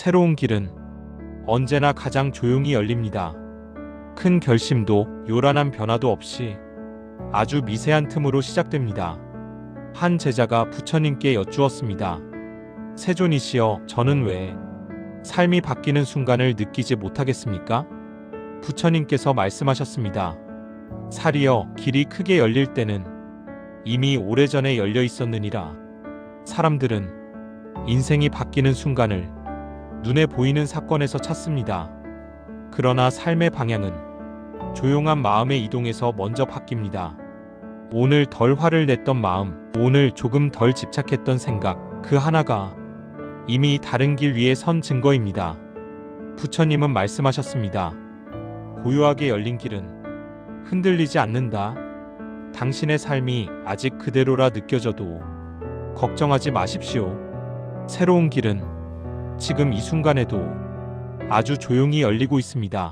새로운 길은 언제나 가장 조용히 열립니다. 큰 결심도 요란한 변화도 없이 아주 미세한 틈으로 시작됩니다. 한 제자가 부처님께 여쭈었습니다. 세존이시여, 저는 왜 삶이 바뀌는 순간을 느끼지 못하겠습니까? 부처님께서 말씀하셨습니다. 살이여, 길이 크게 열릴 때는 이미 오래전에 열려 있었느니라. 사람들은 인생이 바뀌는 순간을 눈에 보이는 사건에서 찾습니다. 그러나 삶의 방향은 조용한 마음의 이동에서 먼저 바뀝니다. 오늘 덜 화를 냈던 마음, 오늘 조금 덜 집착했던 생각, 그 하나가 이미 다른 길 위에 선 증거입니다. 부처님은 말씀하셨습니다. 고요하게 열린 길은 흔들리지 않는다. 당신의 삶이 아직 그대로라 느껴져도 걱정하지 마십시오. 새로운 길은 지금 이 순간에도 아주 조용히 열리고 있습니다.